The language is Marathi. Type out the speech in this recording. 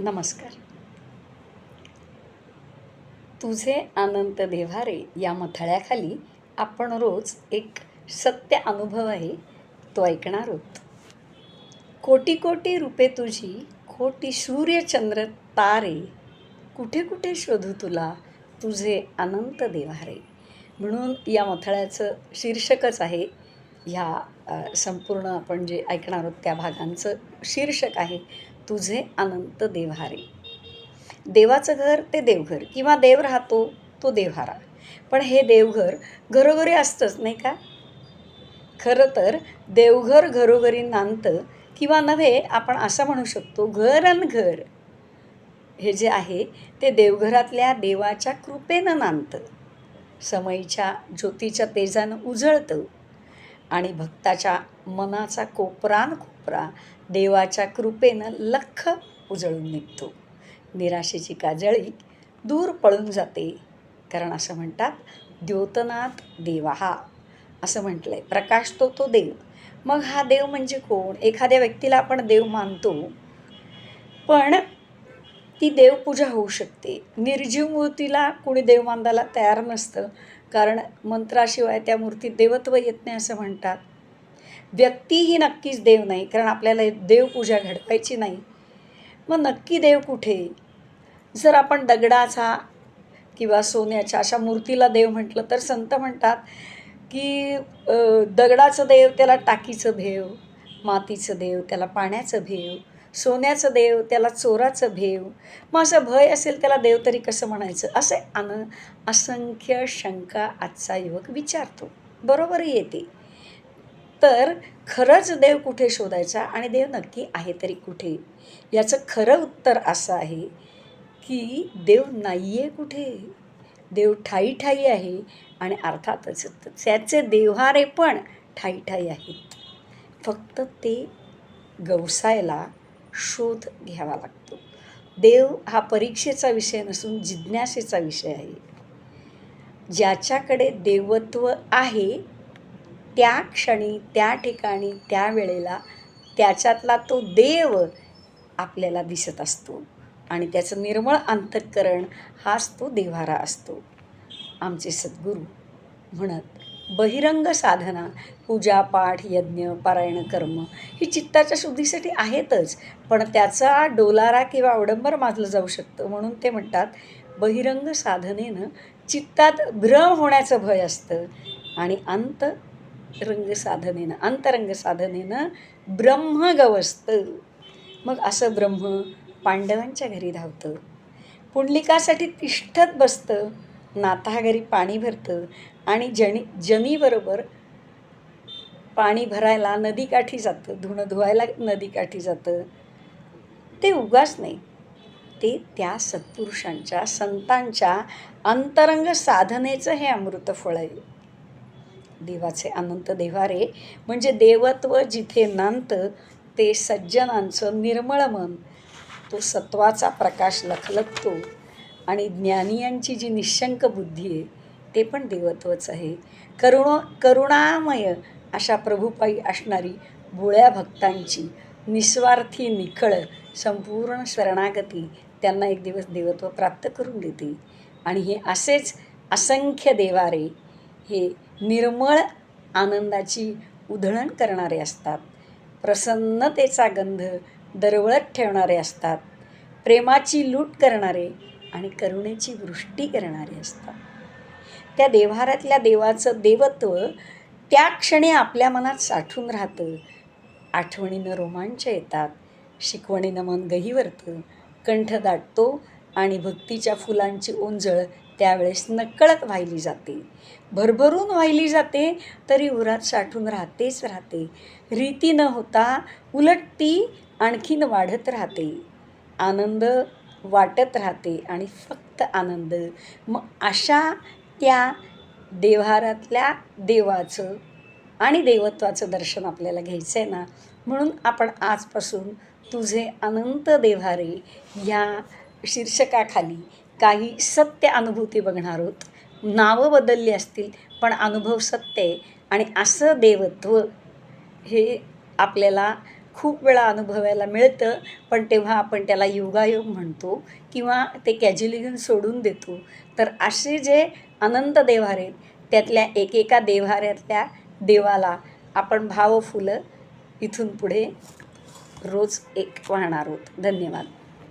नमस्कार. तुझे अनंत देव्हारे या मथळ्याखाली आपण रोज एक सत्य अनुभव आहे तो ऐकणार आहोत. कोटी कोटी रूपे तुझी कोटी सूर्यचंद्र तारे कुठे कुठे शोधू तुला तुझे अनंत देव्हारे? म्हणून या मथळ्याचं शीर्षकच आहे ह्या संपूर्ण आपण जे ऐकणार आहोत त्या भागांचं शीर्षक आहे तुझे अनंत देव्हारे. देवाचं घर ते देवघर किंवा देव राहतो तो देव्हारा. पण हे देवघर घरोघरी असतंच नाही का? खरं तर देवघर घरोघरी नांदतं किंवा नव्हे आपण असं म्हणू शकतो घर अन घर. हे जे आहे ते देवघरातल्या देवाच्या कृपेनं नांदतं. समयीच्या ज्योतीच्या तेजानं उजळतं. आणि भक्ताच्या मनाचा कोपरान कोपरा देवाच्या कृपेनं लख उजळून निघतो. निराशेची काजळी दूर पळून जाते. कारण असं म्हणतात द्योतनाथ देवा हा. असं म्हटलं आहे प्रकाश तो तो देव. मग हा देव म्हणजे कोण? एखाद्या व्यक्तीला आपण देव मानतो पण ती देवपूजा होऊ शकते. निर्जीव मूर्तीला कोणी देव मानायला तयार नसतं. कारण मंत्राशिवाय त्या मूर्तीत देवत्व येत नाही असं म्हणतात. व्यक्ती ही नक्कीच देव नाही कारण आपल्याला देवपूजा घडवायची नाही. मग नक्की देव कुठे? जर आपण दगडाचा किंवा सोन्याच्या अशा मूर्तीला देव म्हटलं तर संत म्हणतात की दगडाचं देव त्याला टाकीचं भेव मातीचं देव त्याला पाण्याचं भेव सोन्याचं देव त्याला चोराचं भेव. मग असं भय असेल त्याला देव तरी कसं म्हणायचं? असे अन असंख्य शंका आजचा युवक विचारतो. बरोबरही येते. तर खरंच देव कुठे शोधायचा आणि देव नक्की आहे तरी कुठे? याचं खरं उत्तर असं आहे की देव नाही आहे कुठे? देव ठाई ठाई आहे आणि अर्थातच त्याचे देव्हारे पण ठाई ठाई आहेत. फक्त ते गवसायला शोध घ्यावा लागतो. देव हा परीक्षेचा विषय नसून जिज्ञासेचा विषय आहे. ज्याच्याकडे देवत्व आहे त्या क्षणी त्या ठिकाणी त्या वेळेला त्याच्यातला तो देव आपल्याला दिसत असतो. आणि त्याचं निर्मळ अंतःकरण हाच तो देव्हारा असतो. आमचे सद्गुरू म्हणत बहिरंग साधना पूजा पाठ यज्ञ पारायण कर्म ही चित्ताच्या शुद्धीसाठी आहेतच. पण त्याचा डोलारा किंवा अवडंबर माजलं जाऊ शकतं. म्हणून ते म्हणतात बहिरंग साधनेनं चित्तात भ्रम होण्याचं भय असतं आणि अंत रंग साधनेनं अंतरंग साधनेनं ब्रह्म गवसतं. मग असं ब्रह्म पांडवांच्या घरी धावतं. पुंडलिकासाठी तिष्ठत बसतं. नाथा घरी पाणी भरतं. आणि जनी जनीबरोबर पाणी भरायला नदीकाठी जातं. धुणं धुवायला नदीकाठी जातं. ते उगाच नाही. ते त्या सत्पुरुषांच्या संतांच्या अंतरंग साधनेचं हे अमृत फळ आहे. देवाचे अनंत देवारे. म्हणजे देवत्व जिथे नांत ते सज्जनांचं निर्मळ मन. तो सत्वाचा प्रकाश लखलखतो. आणि ज्ञानियांची जी निशंक बुद्धी आहे ते पण देवत्वच आहे. करुण करुणामय अशा प्रभुपाई असणारी भोळ्या भक्तांची निस्वार्थी निखळ संपूर्ण शरणागती त्यांना एक दिवस देवत्व प्राप्त करून देते. आणि हे असेच असंख्य देवारे हे निर्मळ आनंदाची उधळण करणारे असतात. प्रसन्नतेचा गंध दरवळत ठेवणारे असतात. प्रेमाची लूट करणारे आणि करुणेची वृष्टी करणारे असतात. त्या देव्हाऱ्यातल्या देवाचं देवत्व त्या क्षणी आपल्या मनात साठून राहतं. आठवणीनं रोमांच येतात. शिकवणीनं मन गहिवरतं. कंठ दाटतो आणि भक्तीच्या फुलांची ओंजळ त्यावेळेस नकळत वाहिली जाते. भरभरून वाहिली जाते तरी उरात साठून राहतेच राहते. रीती न होता उलट ती आणखीन वाढत राहते. आनंद वाटत राहते आणि फक्त आनंद. मग अशा त्या देव्हारातल्या देवाचं आणि देवत्वाचं दर्शन आपल्याला घ्यायचं आहे ना म्हणून आपण आजपासून तुझे अनंत देव्हारे ह्या शीर्षकाखाली काही सत्य अनुभूती बघणार आहोत नावं बदलली असतील पण अनुभव सत्य आहे. आणि असं देवत्व हे आपल्याला खूप वेळा अनुभवायला मिळतं पण तेव्हा आपण त्याला योगायोग म्हणतो किंवा ते कॅज्युअली सोडून देतो. तर असे जे अनंत देव्हारे आहेत त्यातल्या एकेका देव्हाऱ्यातल्या देवाला आपण भावफुलं इथून पुढे रोज एक वाहणार आहोत. धन्यवाद.